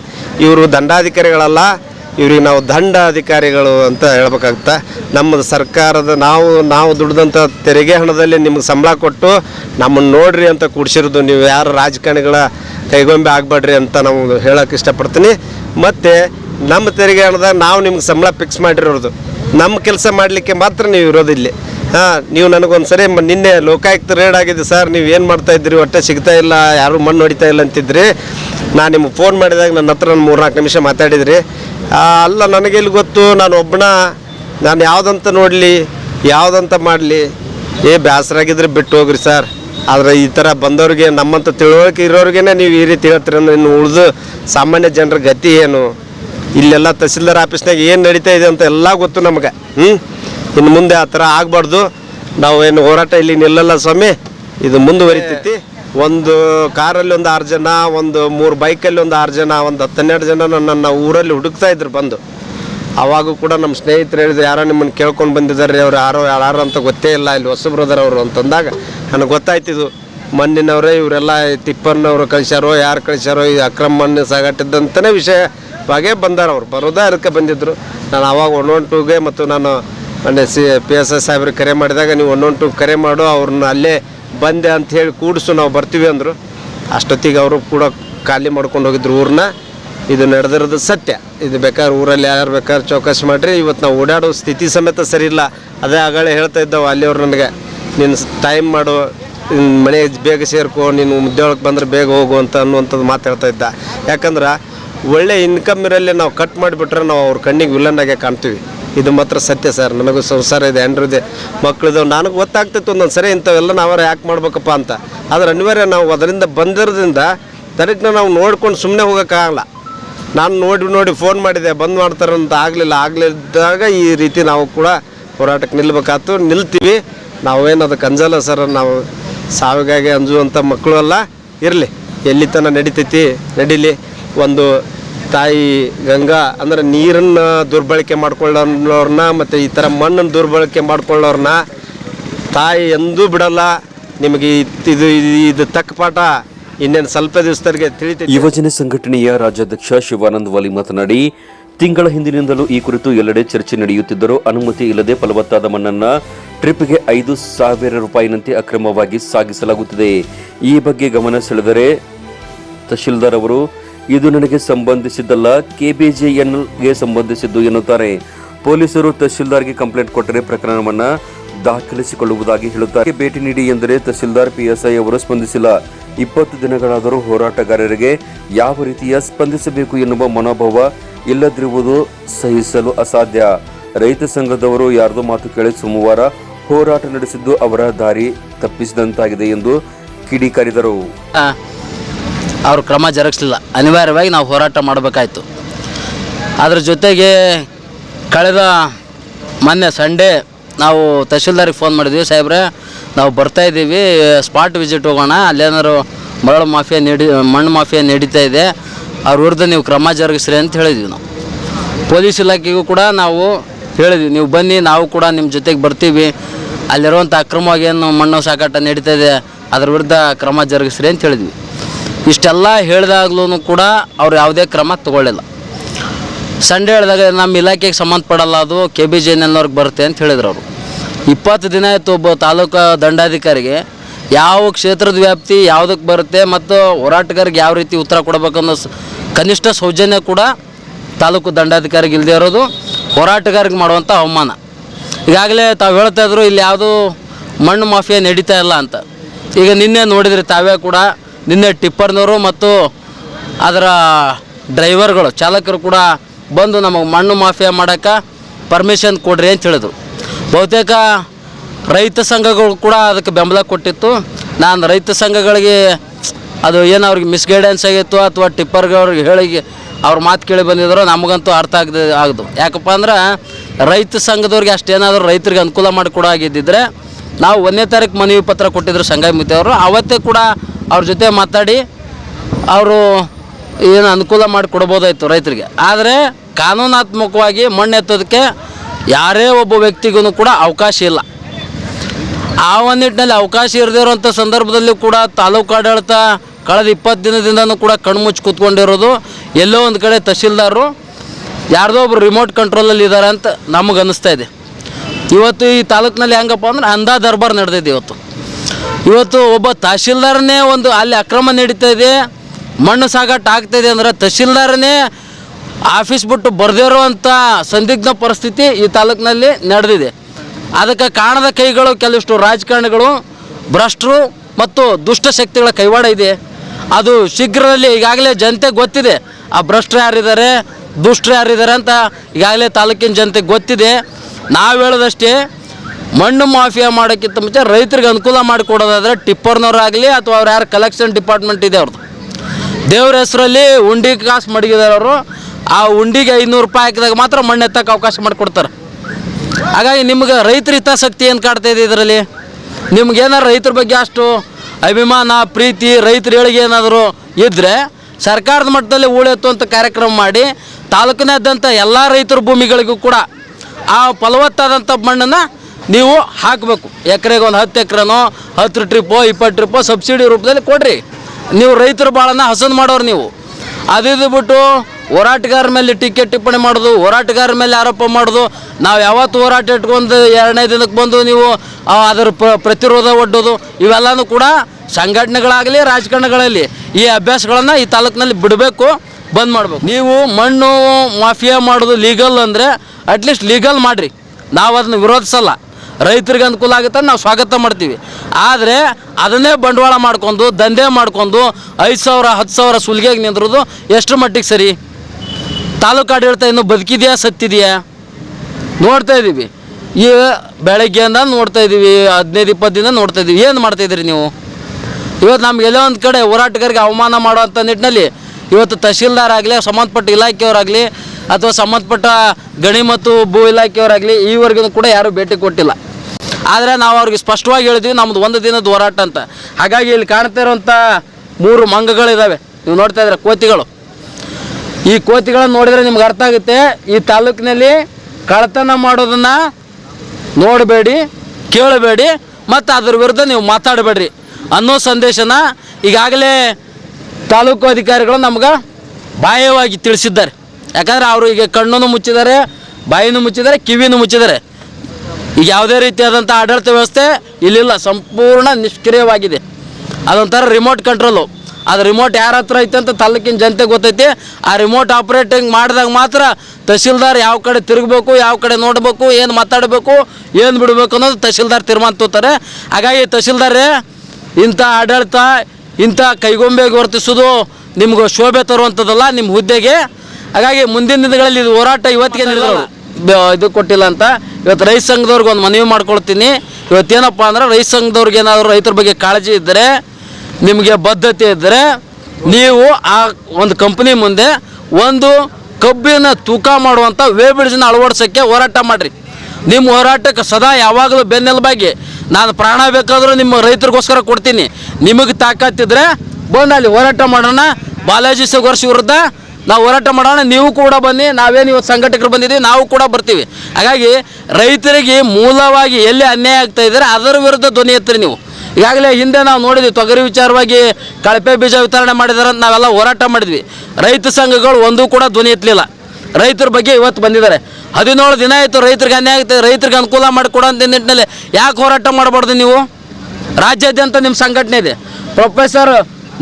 ಇವರು ದಂಡಾಧಿಕಾರಿಗಳಲ್ಲ ಇವ್ರಿಗೆ ನಾವು ದಂಡ ಅಧಿಕಾರಿಗಳು ಅಂತ ಹೇಳ್ಬೇಕಾಗುತ್ತೆ ನಮ್ಮ ಸರ್ಕಾರದ ನಾವು ನಾವು ದುಡ್ದಂಥ ತೆರಿಗೆ ಹಣದಲ್ಲಿ ನಿಮ್ಗೆ ಸಂಬಳ ಕೊಟ್ಟು ನಮ್ಮನ್ನು ನೋಡ್ರಿ ಅಂತ ಕೂಡ್ಸಿರೋದು, ನೀವು ಯಾರು ರಾಜಕಾರಣಿಗಳ ಕೈಗೊಂಬೆ ಆಗಬೇಡ್ರಿ ಅಂತ ನಾವು ಹೇಳೋಕೆ ಇಷ್ಟಪಡ್ತೀನಿ. ಮತ್ತು ನಮ್ಮ ತೆರಿಗೆ ಹಣದಾಗ ನಾವು ನಿಮ್ಗೆ ಸಂಬಳ ಫಿಕ್ಸ್ ಮಾಡಿರೋದು. ನಮ್ಮ ಕೆಲಸ ಮಾಡಲಿಕ್ಕೆ ಮಾತ್ರ ನೀವು ಇರೋದಿಲ್ಲಿ. ಹಾಂ, ನೀವು ನನಗೊಂದು ಸರಿ ನಿನ್ನೆ ಲೋಕಾಯುಕ್ತ ರೇಡ್ ಆಗಿದೆ ಸರ್, ನೀವು ಏನು ಮಾಡ್ತಾ ಇದ್ರಿ ಹೊಟ್ಟೆ ಸಿಗ್ತಾ ಇಲ್ಲ, ಯಾರು ಮಣ್ಣು ಹೊಡಿತಾ ಇಲ್ಲ ಅಂತಿದ್ರಿ. ನಾನು ನಿಮ್ಗೆ ಫೋನ್ ಮಾಡಿದಾಗ ನನ್ನ ಹತ್ರ ಒಂದು ಮೂರ್ನಾಲ್ಕು ನಿಮಿಷ ಮಾತಾಡಿದ್ರಿ. ಅಲ್ಲ ನನಗೆ ಇಲ್ಲಿ ಗೊತ್ತು, ನಾನು ಒಬ್ಬನ ನಾನು ಯಾವುದಂತ ನೋಡಲಿ, ಯಾವುದಂತ ಮಾಡಲಿ. ಏ ಬೇಸರಾಗಿದ್ರೆ ಬಿಟ್ಟು ಹೋಗ್ರಿ ಸರ್. ಆದರೆ ಈ ಥರ ಬಂದವ್ರಿಗೆ, ನಮ್ಮಂತ ತಿಳುವಳಿಕೆ ಇರೋರಿಗೇನೆ ನೀವು ಈ ರೀತಿ ಹೇಳ್ತೀರಿ ಅಂದ್ರೆ ಇನ್ನು ಉಳಿದು ಸಾಮಾನ್ಯ ಜನರ ಗತಿ ಏನು? ಇಲ್ಲೆಲ್ಲ ತಹಸೀಲ್ದಾರ್ ಆಫೀಸ್ನಾಗ ಏನು ನಡೀತಾ ಇದೆ ಅಂತ ಎಲ್ಲ ಗೊತ್ತು ನಮಗೆ. ಹ್ಞೂ ಇನ್ನು ಮುಂದೆ ಆ ಥರ ಆಗಬಾರ್ದು. ನಾವು ಏನು ಹೋರಾಟ ಇಲ್ಲಿ ನಿಲ್ಲಲ್ಲ ಸ್ವಾಮಿ. ಇದು ಮುಂದುವರಿತೈತಿ. ಒಂದು ಕಾರಲ್ಲಿ ಒಂದು ಆರು ಜನ, ಒಂದು ಮೂರು ಬೈಕಲ್ಲಿ ಒಂದು ಆರು ಜನ, ಒಂದು ಹತ್ತು ಹನ್ನೆರಡು ಜನ ನನ್ನ ಊರಲ್ಲಿ ಹುಡುಕ್ತಾ ಇದ್ರು ಬಂದು. ಆವಾಗೂ ಕೂಡ ನಮ್ಮ ಸ್ನೇಹಿತರು ಹೇಳಿದ್ರು, ಯಾರೋ ನಿಮ್ಮನ್ನು ಕೇಳ್ಕೊಂಡು ಬಂದಿದ್ದಾರೆ, ಅವ್ರು ಯಾರೋ ಯಾರು ಅಂತ ಗೊತ್ತೇ ಇಲ್ಲ, ಇಲ್ಲಿ ಹೊಸ ಬ್ರದರ್ ಅವರು ಅಂತಂದಾಗ ನನಗೆ ಗೊತ್ತಾಯ್ತಿದು ಮಣ್ಣಿನವರೇ ಇವರೆಲ್ಲ ತಿಪ್ಪನ್ನವರು ಕಳಿಸ್ಯಾರೋ, ಯಾರು ಕಳಿಸ್ಯಾರೋ, ಈ ಅಕ್ರಮ ಮಣ್ಣು ಸಾಗಾಟದಂತನೇ ವಿಷಯವಾಗೇ ಬಂದಾರ ಅವ್ರು. ಬರೋದೇ ಅದಕ್ಕೆ ಬಂದಿದ್ದರು ನಾನು ಆವಾಗ ಒನ್ ಒನ್ ಟೂಗೆ ಮತ್ತು ನಾನು ಮೊನ್ನೆ ಸಿ ಪಿ ಎಸ್ ಎಸ್ ಸಾಹೇಬ್ರಿಗೆ ಕರೆ ಮಾಡಿದಾಗ ನೀವು ಒಂದೊಂದು ಟೂ ಕರೆ ಮಾಡು, ಅವ್ರನ್ನ ಅಲ್ಲೇ ಬಂದೆ ಅಂತ ಹೇಳಿ ಕೂಡಿಸು, ನಾವು ಬರ್ತೀವಿ ಅಂದರು. ಅಷ್ಟೊತ್ತಿಗೆ ಅವರು ಕೂಡ ಖಾಲಿ ಮಾಡ್ಕೊಂಡು ಹೋಗಿದ್ರು ಊರನ್ನ ಇದು ನಡೆದಿರೋದು ಸತ್ಯ. ಇದು ಬೇಕಾದ್ರೆ ಊರಲ್ಲಿ ಯಾರು ಬೇಕಾದ್ರೆ ಚೌಕಾಸಿ ಮಾಡಿರಿ. ಇವತ್ತು ನಾವು ಓಡಾಡೋ ಸ್ಥಿತಿ ಸಮೇತ ಸರಿ ಇಲ್ಲ. ಅದೇ ಆಗಳೇ ಹೇಳ್ತಾ ಇದ್ದಾವೆ ಅಲ್ಲಿಯವ್ರು ನನಗೆ, ನೀನು ಟೈಮ್ ಮಾಡು ಮನೆಗೆ ಬೇಗ ಸೇರ್ಕೊ, ನೀನು ಮುದ್ದೆ ಒಳಗೆ ಬಂದರೆ ಬೇಗ ಹೋಗು ಅಂತ ಅನ್ನುವಂಥದ್ದು ಹೇಳ್ತಾ ಇದ್ದ. ಯಾಕಂದ್ರೆ ಒಳ್ಳೆ ಇನ್ಕಮ್ ಇರಲ್ಲೇ ನಾವು ಕಟ್ ಮಾಡಿಬಿಟ್ರೆ ನಾವು ಅವ್ರ ಕಣ್ಣಿಗೆ ವಿಲನ್ನಾಗೆ ಕಾಣ್ತೀವಿ. ಇದು ಮಾತ್ರ ಸತ್ಯ ಸರ್. ನನಗೂ ಸಂಸಾರ ಇದೆ ಹೆಂಡ್ರು ಇದೆ ಮಕ್ಕಳಿದಾವೆ ನನಗೆ ಗೊತ್ತಾಗ್ತಿತ್ತು ಒಂದೊಂದು ಸರಿ ಇಂಥವೆಲ್ಲ ನಾವಾರ ಯಾಕೆ ಮಾಡ್ಬೇಕಪ್ಪ ಅಂತ. ಆದ್ರೆ ಅನಿವಾರ್ಯ ನಾವು ಅದರಿಂದ ಬಂದಿರೋದ್ರಿಂದ ತನಕ ನಾವು ನೋಡ್ಕೊಂಡು ಸುಮ್ಮನೆ ಹೋಗೋಕ್ಕಾಗಲ್ಲ. ನಾನು ನೋಡಿ ನೋಡಿ ಫೋನ್ ಮಾಡಿದೆ, ಬಂದ್ ಮಾಡ್ತಾರಂತ ಆಗಲಿಲ್ಲ. ಆಗಲಿದ್ದಾಗ ಈ ರೀತಿ ನಾವು ಕೂಡ ಹೋರಾಟಕ್ಕೆ ನಿಲ್ಬೇಕಾಯ್ತು. ನಿಲ್ತೀವಿ. ನಾವೇನು ಅದಕ್ಕೆ ಅಂಜಲ್ಲ ಸರ್. ನಾವು ಸಾವಿಗಾಗಿ ಅಂಜುವಂಥ ಮಕ್ಕಳು ಅಲ್ಲ. ಇರಲಿ. ಎಲ್ಲಿ ತನಕ ನಡೀತೈತಿ, ನಡೀಲಿ. ಒಂದು ತಾಯಿ ಗಂಗಾ ಅಂದ್ರೆ ನೀರನ್ನು ದುರ್ಬಳಕೆ ಮಾಡ್ಕೊಳ್ಳೋರ್ನ ಮತ್ತು ಈ ಥರ ಮಣ್ಣನ್ನು ದುರ್ಬಳಕೆ ಮಾಡ್ಕೊಳ್ಳೋರ್ನ ತಾಯಿ ಎಂದೂ ಬಿಡಲ್ಲ. ನಿಮಗೆ ಇದ್- ಇದು ತಕ್ಕ ಪಾಠ. ಇನ್ನೇನು ಸ್ವಲ್ಪ ದಿವಸದವರೆಗೆ ತಿಳಿತೈತಿ ಯುವಜನ ಸಂಘಟನೆಯ ರಾಜ್ಯಾಧ್ಯಕ್ಷ ಶಿವಾನಂದ್ ವಾಲಿ ಮಾತನಾಡಿ, ತಿಂಗಳ ಹಿಂದಿನಿಂದಲೂ ಈ ಕುರಿತು ಎಲ್ಲೆಡೆ ಚರ್ಚೆ ನಡೆಯುತ್ತಿದ್ದರೂ ಅನುಮತಿ ಇಲ್ಲದೆ ಫಲವತ್ತಾದ ಮಣ್ಣನ್ನ ಟ್ರಿಪ್ಗೆ ಐದು ಸಾವಿರ ರೂಪಾಯಿನಂತೆ ಅಕ್ರಮವಾಗಿ ಸಾಗಿಸಲಾಗುತ್ತಿದೆ. ಈ ಬಗ್ಗೆ ಗಮನ ಸೆಳೆದರೆ ತಹಶೀಲ್ದಾರ್ ಅವರು ಇದು ನನಗೆ ಸಂಬಂಧಿಸಿದ್ದಲ್ಲ ಕೆಬಿಜೆಎನ್ಗೆ ಸಂಬಂಧಿಸಿದ್ದು ಎನ್ನುತ್ತಾರೆ. ಪೊಲೀಸರು ತಹಶೀಲ್ದಾರ್ಗೆ ಕಂಪ್ಲೇಂಟ್ ಕೊಟ್ಟರೆ ಪ್ರಕರಣವನ್ನು ದಾಖಲಿಸಿಕೊಳ್ಳುವುದಾಗಿ ಹೇಳುತ್ತಾರೆ. ಭೇಟಿ ನೀಡಿ ಎಂದರೆ ತಹಶೀಲ್ದಾರ್ ಪಿಎಸ್ಐ ಅವರು ಸ್ಪಂದಿಸಿಲ್ಲ. ಇಪ್ಪತ್ತು ದಿನಗಳಾದರೂ ಹೋರಾಟಗಾರರಿಗೆ ಯಾವ ರೀತಿಯ ಸ್ಪಂದಿಸಬೇಕು ಎನ್ನುವ ಮನೋಭಾವ ಇಲ್ಲದಿರುವುದು ಸಹಿಸಲು ಅಸಾಧ್ಯ. ರೈತ ಸಂಘದವರು ಯಾರದೋ ಮಾತು ಕೇಳಿ ಸೋಮವಾರ ಹೋರಾಟ ನಡೆಸಿದ್ದು ಅವರ ದಾರಿ ತಪ್ಪಿಸಿದಂತಾಗಿದೆ ಎಂದು ಕಿಡಿಕಾರಿದರು. ಅವರು ಕ್ರಮ ಜರುಗಿಸಲಿಲ್ಲ. ಅನಿವಾರ್ಯವಾಗಿ ನಾವು ಹೋರಾಟ ಮಾಡಬೇಕಾಯ್ತು. ಅದ್ರ ಜೊತೆಗೆ ಕಳೆದ ಮೊನ್ನೆ ಸಂಡೇ ನಾವು ತಹಶೀಲ್ದಾರಿಗೆ ಫೋನ್ ಮಾಡಿದ್ವಿ, ಸಾಹೇಬ್ರೆ, ನಾವು ಬರ್ತಾಯಿದ್ದೀವಿ ಸ್ಪಾಟ್ ವಿಸಿಟ್ ಹೋಗೋಣ, ಅಲ್ಲೇನಾದ್ರು ಮರಳು ಮಾಫಿಯಾ ನೀಡಿ, ಮಣ್ಣು ಮಾಫಿಯಾ ನಡೀತಾ ಇದೆ, ಅವ್ರ ವಿರುದ್ಧ ನೀವು ಕ್ರಮ ಜರುಗಿಸ್ರಿ ಅಂತ ಹೇಳಿದ್ವಿ ನಾವು. ಪೊಲೀಸ್ ಇಲಾಖೆಗೂ ಕೂಡ ನಾವು ಹೇಳಿದ್ವಿ, ನೀವು ಬನ್ನಿ, ನಾವು ಕೂಡ ನಿಮ್ಮ ಜೊತೆಗೆ ಬರ್ತೀವಿ, ಅಲ್ಲಿರುವಂಥ ಅಕ್ರಮವಾಗಿ ಏನು ಮಣ್ಣು ಸಾಕಾಟ ನಡೀತಾ ಇದೆ, ಅದ್ರ ವಿರುದ್ಧ ಕ್ರಮ ಜರುಗಿಸ್ರಿ ಅಂತ ಹೇಳಿದ್ವಿ. ಇಷ್ಟೆಲ್ಲ ಹೇಳಿದಾಗ್ಲೂ ಕೂಡ ಅವ್ರು ಯಾವುದೇ ಕ್ರಮ ತಗೊಳ್ಳಿಲ್ಲ. ಸಂಡೇ ಹೇಳಿದಾಗ ನಮ್ಮ ಇಲಾಖೆಗೆ ಸಂಬಂಧಪಡಲ್ಲ ಅದು ಕೆ ಬಿ ಜೆ ಎನ್ನವ್ರಿಗೆ ಬರುತ್ತೆ ಅಂತ ಹೇಳಿದ್ರು ಅವರು. ಇಪ್ಪತ್ತು ದಿನ ಆಯಿತು ಒಬ್ಬ ತಾಲೂಕು ದಂಡಾಧಿಕಾರಿಗೆ, ಯಾವ ಕ್ಷೇತ್ರದ ವ್ಯಾಪ್ತಿ ಯಾವುದಕ್ಕೆ ಬರುತ್ತೆ ಮತ್ತು ಹೋರಾಟಗಾರಿಗೆ ಯಾವ ರೀತಿ ಉತ್ತರ ಕೊಡಬೇಕನ್ನೋ ಕನಿಷ್ಠ ಸೌಜನ್ಯ ಕೂಡ ತಾಲೂಕು ದಂಡಾಧಿಕಾರಿಗೆ ಇಲ್ಲದೆ ಇರೋದು, ಹೋರಾಟಗಾರಿಗೆ ಮಾಡುವಂಥ ಅವಮಾನ. ಈಗಾಗಲೇ ತಾವು ಹೇಳ್ತಾ ಇದ್ರು, ಇಲ್ಲಿ ಯಾವುದು ಮಣ್ಣು ಮಾಫಿಯಾ ನಡೀತಾ ಇಲ್ಲ ಅಂತ. ಈಗ ನಿನ್ನೆ ನೋಡಿದ್ರಿ ತಾವೇ ಕೂಡ ನಿನ್ನೆ ಟಿಪ್ಪರ್ನವರು ಮತ್ತು ಅದರ ಡ್ರೈವರ್ಗಳು, ಚಾಲಕರು ಕೂಡ ಬಂದು ನಮಗೆ ಮಣ್ಣು ಮಾಫಿಯಾ ಮಾಡೋಕ್ಕೆ ಪರ್ಮಿಷನ್ ಕೊಡ್ರಿ ಅಂತ ಹೇಳಿದ್ರು. ಬಹುತೇಕ ರೈತ ಸಂಘಗಳು ಕೂಡ ಅದಕ್ಕೆ ಬೆಂಬಲ ಕೊಟ್ಟಿತ್ತು. ನಾನು ರೈತ ಸಂಘಗಳಿಗೆ ಅದು ಏನು ಅವ್ರಿಗೆ ಮಿಸ್ಗೈಡೆನ್ಸ್ ಆಗಿತ್ತು ಅಥವಾ ಟಿಪ್ಪರ್ಗವ್ರಿಗೆ ಹೇಳಿ ಅವ್ರ ಮಾತು ಕೇಳಿ ಬಂದಿದ್ರು ನಮಗಂತೂ ಅರ್ಥ ಆಗದ ಆಗದು. ಯಾಕಪ್ಪ ಅಂದ್ರೆ ರೈತ ಸಂಘದವ್ರಿಗೆ ಅಷ್ಟೇನಾದರೂ ರೈತರಿಗೆ ಅನುಕೂಲ ಮಾಡಿಕೊಡೋ ಆಗಿದ್ದಿದ್ರೆ ನಾವು ಒಂದನೇ ತಾರೀಕು ಮನವಿ ಪತ್ರ ಕೊಟ್ಟಿದ್ರು ಸಂಘ ಅವರು ಅವತ್ತೇ ಕೂಡ ಅವ್ರ ಜೊತೆ ಮಾತಾಡಿ ಅವರು ಏನು ಅನುಕೂಲ ಮಾಡಿ ಕೊಡ್ಬೋದಾಯ್ತು ರೈತರಿಗೆ. ಆದರೆ ಕಾನೂನಾತ್ಮಕವಾಗಿ ಮಣ್ಣು ಎತ್ತೋದಕ್ಕೆ ಯಾರೇ ಒಬ್ಬ ವ್ಯಕ್ತಿಗೂ ಕೂಡ ಅವಕಾಶ ಇಲ್ಲ. ಆ ಒಂದು ನಿಟ್ಟಿನಲ್ಲಿ ಅವಕಾಶ ಇರದೇ ಇರುವಂಥ ಸಂದರ್ಭದಲ್ಲಿ ಕೂಡ ತಾಲೂಕು ಆಡಳಿತ ಕಳೆದ ಇಪ್ಪತ್ತು ದಿನದಿಂದನೂ ಕೂಡ ಕಣ್ಮುಚ್ಚಿ ಕೂತ್ಕೊಂಡಿರೋದು ಎಲ್ಲೋ ಒಂದು ಕಡೆ ತಹಶೀಲ್ದಾರರು ಯಾರ್ದೋ ಒಬ್ರು ರಿಮೋಟ್ ಕಂಟ್ರೋಲಲ್ಲಿ ಇದ್ದಾರೆ ಅಂತ ನಮಗೆ ಅನ್ನಿಸ್ತಾ ಇದೆ. ಇವತ್ತು ಈ ತಾಲೂಕಿನಲ್ಲಿ ಹೆಂಗಪ್ಪ ಅಂದ್ರೆ ಅಂಧ ದರ್ಬಾರ್ ನಡೆದಿದೆ ಇವತ್ತು. ಇವತ್ತು ಒಬ್ಬ ತಹಶೀಲ್ದಾರನೇ ಒಂದು ಅಲ್ಲಿ ಅಕ್ರಮ ನಡೀತಾ ಇದೆ, ಮಣ್ಣು ಸಾಗಾಟ ಇದೆ ಅಂದ್ರೆ ತಹಶೀಲ್ದಾರನೇ ಆಫೀಸ್ ಬಿಟ್ಟು ಬರೆದಿರುವಂಥ ಸಂದಿಗ್ಧ ಪರಿಸ್ಥಿತಿ ಈ ತಾಲೂಕಿನಲ್ಲಿ ನಡೆದಿದೆ. ಅದಕ್ಕೆ ಕಾಣದ ಕೈಗಳು ಕೆಲವಿಷ್ಟು ರಾಜಕಾರಣಿಗಳು, ಭ್ರಷ್ಟರು ಮತ್ತು ದುಷ್ಟ ಶಕ್ತಿಗಳ ಕೈವಾಡ ಇದೆ. ಅದು ಶೀಘ್ರದಲ್ಲಿ ಈಗಾಗಲೇ ಜನತೆ ಗೊತ್ತಿದೆ, ಆ ಭ್ರಷ್ಟರು ಯಾರಿದ್ದಾರೆ, ದುಷ್ಟರು ಯಾರಿದ್ದಾರೆ ಅಂತ ಈಗಾಗಲೇ ತಾಲೂಕಿನ ಜನತೆಗೆ ಗೊತ್ತಿದೆ. ನಾವು ಹೇಳೋದಷ್ಟೇ ಮಣ್ಣು ಮಾಫಿಯಾ ಮಾಡೋಕ್ಕಿಂತ ಮುಂಚೆ ರೈತರಿಗೆ ಅನುಕೂಲ ಮಾಡಿಕೊಡೋದಾದ್ರೆ ಟಿಪ್ಪರ್ನವರಾಗಲಿ ಅಥವಾ ಅವ್ರು ಯಾರು ಕಲೆಕ್ಷನ್ ಡಿಪಾರ್ಟ್ಮೆಂಟ್ ಇದೆ ಅವ್ರದ್ದು. ದೇವ್ರ ಹೆಸರಲ್ಲಿ ಉಂಡಿ ಕಾಸು ಮಡಗಿದಾರೆ ಅವರು. ಆ ಉಂಡಿಗೆ ಐನೂರು ರೂಪಾಯಿ ಹಾಕಿದಾಗ ಮಾತ್ರ ಮಣ್ಣು ಎತ್ತಕ್ಕೆ ಅವಕಾಶ ಮಾಡಿಕೊಡ್ತಾರೆ ಹಾಗಾಗಿ ನಿಮ್ಗೆ ರೈತರ ಹಿತಾಸಕ್ತಿ ಏನು ಕಾಡ್ತಾ ಇದೆ ಇದರಲ್ಲಿ? ನಿಮ್ಗೇನಾರು ರೈತರ ಬಗ್ಗೆ ಅಷ್ಟು ಅಭಿಮಾನ, ಪ್ರೀತಿ, ರೈತರ ಏಳಿಗೆ ಏನಾದರೂ ಇದ್ದರೆ ಸರ್ಕಾರದ ಮಟ್ಟದಲ್ಲಿ ಹೂಳೆತ್ತುವಂಥ ಕಾರ್ಯಕ್ರಮ ಮಾಡಿ ತಾಲೂಕಿನಾದ್ಯಂತ ಎಲ್ಲ ರೈತರ ಭೂಮಿಗಳಿಗೂ ಕೂಡ ಆ ಫಲವತ್ತಾದಂಥ ಮಣ್ಣನ್ನು ನೀವು ಹಾಕಬೇಕು. ಎಕರೆಗೆ ಒಂದು ಹತ್ತು ಎಕರೆನೋ, ಹತ್ತು ಟ್ರಿಪ್ಪೋ, ಇಪ್ಪತ್ತು ಟ್ರಿಪ್ಪೋ ಸಬ್ಸಿಡಿ ರೂಪದಲ್ಲಿ ಕೊಡ್ರಿ. ನೀವು ರೈತರು ಭಾಳನ ಹಸನ್ ಮಾಡೋರು ನೀವು. ಅದಿದ್ದು ಬಿಟ್ಟು ಹೋರಾಟಗಾರ ಮೇಲೆ ಟಿಕೆಟ್ ಟಿಪ್ಪಣಿ ಮಾಡೋದು, ಹೋರಾಟಗಾರ ಮೇಲೆ ಆರೋಪ ಮಾಡೋದು. ನಾವು ಯಾವತ್ತು ಹೋರಾಟ ಇಟ್ಕೊಂಡು ಎರಡನೇ ದಿನಕ್ಕೆ ಬಂದು ನೀವು ಅದರ ಪ್ರತಿರೋಧ ಒಡ್ಡೋದು, ಇವೆಲ್ಲನೂ ಕೂಡ ಸಂಘಟನೆಗಳಾಗಲಿ, ರಾಜಕಾರಣಗಳಲ್ಲಿ ಈ ಅಭ್ಯಾಸಗಳನ್ನು ಈ ತಾಲೂಕಿನಲ್ಲಿ ಬಿಡಬೇಕು, ಬಂದ್ ಮಾಡಬೇಕು. ನೀವು ಮಣ್ಣು ಮಾಫಿಯಾ ಮಾಡೋದು ಲೀಗಲ್ ಅಂದರೆ ಅಟ್ಲೀಸ್ಟ್ ಲೀಗಲ್ ಮಾಡಿರಿ. ನಾವು ಅದನ್ನ ವಿರೋಧಿಸಲ್ಲ. ರೈತರಿಗೆ ಅನುಕೂಲ ಆಗುತ್ತೆ ನಾವು ಸ್ವಾಗತ ಮಾಡ್ತೀವಿ. ಆದರೆ ಅದನ್ನೇ ಬಂಡವಾಳ ಮಾಡ್ಕೊಂಡು, ದಂಧೆ ಮಾಡ್ಕೊಂಡು, ಐದು ಸಾವಿರ, ಹತ್ತು ಸಾವಿರ ಸುಲಿಗೆಗೆ ನಿಂದ್ರದು ಎಷ್ಟು ಮಟ್ಟಿಗೆ ಸರಿ? ತಾಲೂಕು ಆಡಳಿತ ಇನ್ನೂ ಬದುಕಿದೆಯಾ, ಸತ್ತಿದೆಯಾ? ನೋಡ್ತಾ ಇದ್ದೀವಿ ಈ ಬೆಳಗ್ಗೆಯಿಂದ ನೋಡ್ತಾ ಇದ್ದೀವಿ ಹದಿನೈದು ಇಪ್ಪತ್ತು ದಿನ ನೋಡ್ತಾ ಇದ್ದೀವಿ ಏನು ಮಾಡ್ತಾ ಇದ್ದೀರಿ ನೀವು? ಇವತ್ತು ನಮ್ಗೆ ಎಲ್ಲೋ ಒಂದು ಕಡೆ ಹೋರಾಟಗಾರಿಗೆ ಅವಮಾನ ಮಾಡುವಂಥ ನಿಟ್ಟಿನಲ್ಲಿ ಇವತ್ತು ತಹಶೀಲ್ದಾರ್ ಆಗಲಿ ಸಂಬಂಧಪಟ್ಟ ಇಲಾಖೆಯವರಾಗಲಿ, ಅಥವಾ ಸಂಬಂಧಪಟ್ಟ ಗಣಿ ಮತ್ತು ಭೂ ಇಲಾಖೆಯವರಾಗಲಿ, ಈವರೆಗೂ ಕೂಡ ಯಾರೂ ಭೇಟಿ ಕೊಟ್ಟಿಲ್ಲ. ಆದರೆ ನಾವು ಅವ್ರಿಗೆ ಸ್ಪಷ್ಟವಾಗಿ ಹೇಳಿದ್ವಿ ನಮ್ಮದು ಒಂದು ದಿನದ ಹೋರಾಟ ಅಂತ. ಹಾಗಾಗಿ ಇಲ್ಲಿ ಕಾಣ್ತಾ ಇರುವಂಥ ಮೂರು ಮಂಗಗಳಿದ್ದಾವೆ ನೀವು ನೋಡ್ತಾ ಇದ್ರೆ ಕೋತಿಗಳು. ಈ ಕೋತಿಗಳನ್ನು ನೋಡಿದರೆ ನಿಮ್ಗೆ ಅರ್ಥ ಆಗುತ್ತೆ, ಈ ತಾಲೂಕಿನಲ್ಲಿ ಕಳ್ಳತನ ಮಾಡೋದನ್ನು ನೋಡಬೇಡಿ, ಕೇಳಬೇಡಿ, ಮತ್ತು ಅದ್ರ ವಿರುದ್ಧ ನೀವು ಮಾತಾಡಬೇಡ್ರಿ ಅನ್ನೋ ಸಂದೇಶನ ಈಗಾಗಲೇ ತಾಲೂಕು ಅಧಿಕಾರಿಗಳು ನಮ್ಗೆ ಬಾಯವಾಗಿ ತಿಳಿಸಿದ್ದಾರೆ. ಯಾಕಂದರೆ ಅವರು ಈಗ ಕಣ್ಣನ್ನು ಮುಚ್ಚಿದ್ದಾರೆ, ಬಾಯಿನೂ ಮುಚ್ಚಿದ್ದಾರೆ, ಕಿವಿನೂ ಮುಚ್ಚಿದ್ದಾರೆ. ಈಗ ಯಾವುದೇ ರೀತಿಯಾದಂಥ ಆಡಳಿತ ವ್ಯವಸ್ಥೆ ಇಲ್ಲಿಲ್ಲ, ಸಂಪೂರ್ಣ ನಿಷ್ಕ್ರಿಯವಾಗಿದೆ. ಅದೊಂಥರ ರಿಮೋಟ್ ಕಂಟ್ರೋಲು ಅದು ರಿಮೋಟ್ ಯಾರ ಹತ್ರ ಐತೆ ಅಂತ ತಾಲೂಕಿನ ಜನತೆ ಗೊತ್ತೈತಿ. ಆ ರಿಮೋಟ್ ಆಪ್ರೇಟಿಂಗ್ ಮಾಡಿದಾಗ ಮಾತ್ರ ತಹಸೀಲ್ದಾರ್ ಯಾವ ಕಡೆ ತಿರುಗಬೇಕು, ಯಾವ ಕಡೆ ನೋಡಬೇಕು, ಏನು ಮಾತಾಡಬೇಕು, ಏನು ಬಿಡಬೇಕು ಅನ್ನೋದು ತಹಶೀಲ್ದಾರ್ ತೀರ್ಮಾನ ತೋತಾರೆ ಹಾಗಾಗಿ ತಹಶೀಲ್ದಾರೇ ಇಂಥ ಆಡಳಿತ, ಇಂಥ ಕೈಗೊಂಬೆಗೆ ವರ್ತಿಸೋದು ನಿಮ್ಗೆ ಶೋಭೆ ತರುವಂಥದ್ದಲ್ಲ ನಿಮ್ಮ ಹುದ್ದೆಗೆ. ಹಾಗಾಗಿ ಮುಂದಿನ ದಿನಗಳಲ್ಲಿ ಇದು ಹೋರಾಟ ಇವತ್ತಿಗೆ ಇದು ಕೊಟ್ಟಿಲ್ಲ ಅಂತ. ಇವತ್ತು ರೈತ ಸಂಘದವ್ರಿಗೆ ಒಂದು ಮನವಿ ಮಾಡ್ಕೊಳ್ತೀನಿ. ಇವತ್ತೇನಪ್ಪ ಅಂದ್ರೆ ರೈತ ಸಂಘದವ್ರಿಗೆ ಏನಾದರೂ ರೈತರ ಬಗ್ಗೆ ಕಾಳಜಿ ಇದ್ದರೆ ನಿಮಗೆ ಬದ್ಧತೆ ಇದ್ದರೆ ನೀವು ಆ ಒಂದು ಕಂಪ್ನಿ ಮುಂದೆ ಒಂದು ಕಬ್ಬಿನ ತೂಕ ಮಾಡುವಂಥ ವೇಬಿಡ್ಸನ್ನ ಅಳವಡಿಸೋಕ್ಕೆ ಹೋರಾಟ ಮಾಡಿರಿ. ನಿಮ್ಮ ಹೋರಾಟಕ್ಕೆ ಸದಾ ಯಾವಾಗಲೂ ಬೆನ್ನೆಲುಬಾಗಿ. ನಾನು ಪ್ರಾಣ ಬೇಕಾದರೂ ನಿಮ್ಮ ರೈತರಿಗೋಸ್ಕರ ಕೊಡ್ತೀನಿ. ನಿಮಗೆ ತಾಕತ್ತಿದ್ರೆ ಬಂದು ಅಲ್ಲಿ ಹೋರಾಟ ಮಾಡೋಣ. ಬಾಲಾಜಿ ಸಗರ್ಸಿ ವಿರುದ್ಧ ನಾವು ಹೋರಾಟ ಮಾಡೋಣ, ನೀವು ಕೂಡ ಬನ್ನಿ, ನಾವೇನು ಇವತ್ತು ಸಂಘಟಕರು ಬಂದಿದ್ದೀವಿ, ನಾವು ಕೂಡ ಬರ್ತೀವಿ. ಹಾಗಾಗಿ ರೈತರಿಗೆ ಮೂಲವಾಗಿ ಎಲ್ಲಿ ಅನ್ಯಾಯ ಆಗ್ತಾ ಇದ್ದಾರೆ, ಅದರ ವಿರುದ್ಧ ಧ್ವನಿ ಎತ್ತಿರಿ ನೀವು. ಈಗಾಗಲೇ ಹಿಂದೆ ನಾವು ನೋಡಿದ್ವಿ, ತೊಗರಿ ವಿಚಾರವಾಗಿ ಕಳಪೆ ಬೀಜ ವಿತರಣೆ ಮಾಡಿದಾರೆ ಅಂತ ನಾವೆಲ್ಲ ಹೋರಾಟ ಮಾಡಿದ್ವಿ. ರೈತ ಸಂಘಗಳು ಒಂದೂ ಕೂಡ ಧ್ವನಿ ಎತ್ತಲಿಲ್ಲ. ರೈತರ ಬಗ್ಗೆ ಇವತ್ತು ಬಂದಿದ್ದಾರೆ. ಹದಿನೇಳು ದಿನ ಆಯಿತು ರೈತರಿಗೆ ಅನ್ಯಾಯ ಆಗ್ತದೆ ರೈತರಿಗೆ ಅನುಕೂಲ ಮಾಡಿಕೊಡೋಂಥ ನಿಟ್ಟಿನಲ್ಲಿ ಯಾಕೆ ಹೋರಾಟ ಮಾಡಬಾರ್ದು ನೀವು? ರಾಜ್ಯಾದ್ಯಂತ ನಿಮ್ಮ ಸಂಘಟನೆ ಇದೆ. ಪ್ರೊಫೆಸರ್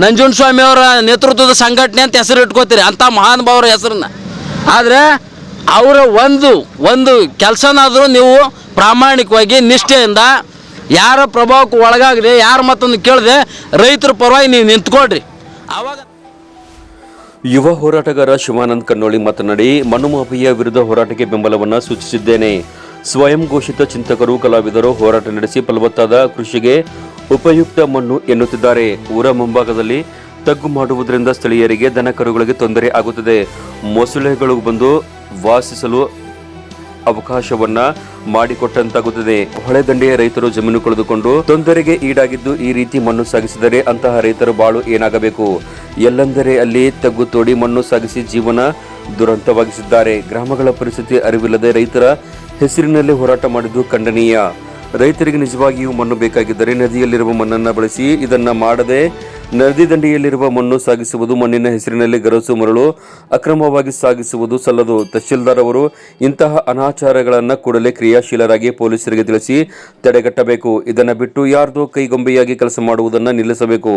ನಂಜುಂಡ ಸ್ವಾಮಿ ಅವರ ನೇತೃತ್ವದ ಸಂಘಟನೆ ಅಂತ ಹೆಸರು ಇಟ್ಕೋತೀರಿ ಅಂಥ ಮಹಾನುಭಾವರ ಹೆಸರನ್ನ. ಆದರೆ ಅವರ ಒಂದು ಒಂದು ಕೆಲಸನಾದರೂ ನೀವು ಪ್ರಾಮಾಣಿಕವಾಗಿ ನಿಷ್ಠೆಯಿಂದ ಯಾರ ಪ್ರಭಾವಕ್ಕೆ ಒಳಗಾಗದೆ ಯಾರು ಮತ್ತೊಂದು ಕೇಳದೆ ರೈತರ ಪರವಾಗಿ ನೀವು ನಿಂತ್ಕೊಳ್ರಿ. ಆವಾಗ ಯುವ ಹೋರಾಟಗಾರ ಶಿವಾನಂದ್ ಕನ್ನೋಳಿ ಮಾತನಾಡಿ ಮನುಮಾಫಿಯ ವಿರುದ್ಧ ಹೋರಾಟಕ್ಕೆ ಬೆಂಬಲವನ್ನು ಸೂಚಿಸಿದ್ದೇನೆ. ಸ್ವಯಂ ಘೋಷಿತ ಚಿಂತಕರು, ಕಲಾವಿದರು ಹೋರಾಟ ನಡೆಸಿ ಫಲವತ್ತಾದ ಕೃಷಿಗೆ ಉಪಯುಕ್ತ ಮಣ್ಣು ಎನ್ನುತ್ತಿದ್ದಾರೆ. ಊರ ಮುಂಭಾಗದಲ್ಲಿ ತಗ್ಗು ಮಾಡುವುದರಿಂದ ಸ್ಥಳೀಯರಿಗೆ ದನ ಕರುಗಳಿಗೆ ತೊಂದರೆ ಆಗುತ್ತದೆ. ಮೊಸಳೆಗಳು ಬಂದು ವಾಸಿಸಲು ಅವಕಾಶವನ್ನ ಮಾಡಿಕೊಟ್ಟಂತಾಗುತ್ತದೆ. ಹೊಳೆ ದಂಡೆಯ ರೈತರು ಜಮೀನು ಕಳೆದುಕೊಂಡು ತೊಂದರೆಗೆ ಈಡಾಗಿದ್ದು ಈ ರೀತಿ ಮಣ್ಣು ಸಾಗಿಸಿದರೆ ಅಂತಹ ರೈತರು ಬಾಳು ಏನಾಗಬೇಕು? ಎಲ್ಲೆಂದರೆ ಅಲ್ಲಿ ತಗ್ಗು ತೋಡಿ ಮಣ್ಣು ಸಾಗಿಸಿ ಜೀವನ ದುರಂತವಾಗಿಸಿದ್ದಾರೆ. ಗ್ರಾಮಗಳ ಪರಿಸ್ಥಿತಿ ಅರಿವಿಲ್ಲದೆ ರೈತರ ಹೆಸರಿನಲ್ಲಿ ಹೋರಾಟ ಮಾಡಿದ್ದು ಖಂಡನೀಯ. ರೈತರಿಗೆ ನಿಜವಾಗಿಯೂ ಮಣ್ಣು ಬೇಕಾಗಿದ್ದರೆ ನದಿಯಲ್ಲಿರುವ ಮಣ್ಣನ್ನು ಬಳಸಿ ಇದನ್ನು ಮಾಡದೆ ನದಿ ದಂಡೆಯಲ್ಲಿರುವ ಮಣ್ಣು ಸಾಗಿಸುವುದು ಮಣ್ಣಿನ ಹೆಸರಿನಲ್ಲಿ ಗರಸು ಮರಳು ಅಕ್ರಮವಾಗಿ ಸಾಗಿಸುವುದು ಸಲ್ಲದು. ತಹಶೀಲ್ದಾರ್ ಅವರು ಇಂತಹ ಅನಾಚಾರಗಳನ್ನು ಕೂಡಲೇ ಕ್ರಿಯಾಶೀಲರಾಗಿ ಪೊಲೀಸರಿಗೆ ತಿಳಿಸಿ ತಡೆಗಟ್ಟಬೇಕು. ಇದನ್ನು ಬಿಟ್ಟು ಯಾರ್ದೋ ಕೈಗೊಂಬೆಯಾಗಿ ಕೆಲಸ ಮಾಡುವುದನ್ನು ನಿಲ್ಲಿಸಬೇಕು.